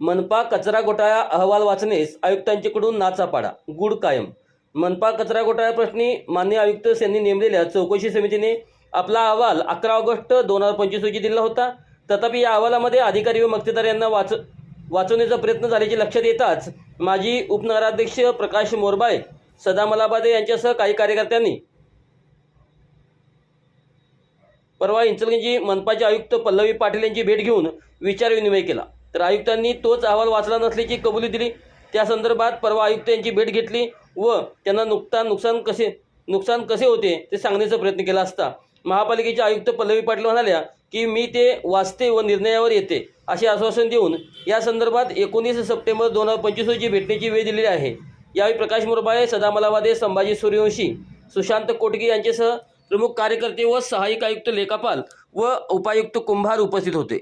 मनपा कचरा घोटाळा अहवाल वाचनेस आयुक्तांच्याकडून नाचापाडा गुड कायम. मनपा कचरा घोटाळा प्रश्नी मान्य आयुक्त यांनी नेमलेल्या चौकशी समितीने आपला अहवाल अकरा ऑगस्ट दोन हजार पंचवीस रोजी दिला होता. तथापि या अहवालामध्ये अधिकारी व मक्तेदार यांना वाच वाचवण्याचा प्रयत्न झाल्याचे लक्षात येताच माजी उपनगराध्यक्ष प्रकाश मोरबाळे सदा मलाबादे यांच्यासह काही कार्यकर्त्यांनी परवा इंचलगंजी मनपाचे आयुक्त पल्लवी पाटील यांची भेट घेऊन विचारविनिमय केला. तर आयुक्तांनी तोच अहवाल वाचला नसल्याची कबुली दिली. त्या संदर्भात परवा आयुक्त यांची भेट घेतली व त्यांना नुकता नुकसान कसे नुकसान कसे होते ते सांगण्याचा प्रयत्न केला असता. महापालिकेचे आयुक्त पल्लवी पाटील म्हणाल्या की मी ते वाचते व निर्णयावर येते असे आश्वासन देऊन या संदर्भात एकोणीस सप्टेंबर दोन हजार पंचवीस रोजी भेटण्याची वेळ दिलेली आहे. यावेळी प्रकाश मुरबाळे सदामलावादे संभाजी सूर्यवंशी सुशांत कोटगे यांच्यासह प्रमुख कार्यकर्ते व सहाय्यक आयुक्त लेखापाल व उपायुक्त कुंभार उपस्थित होते.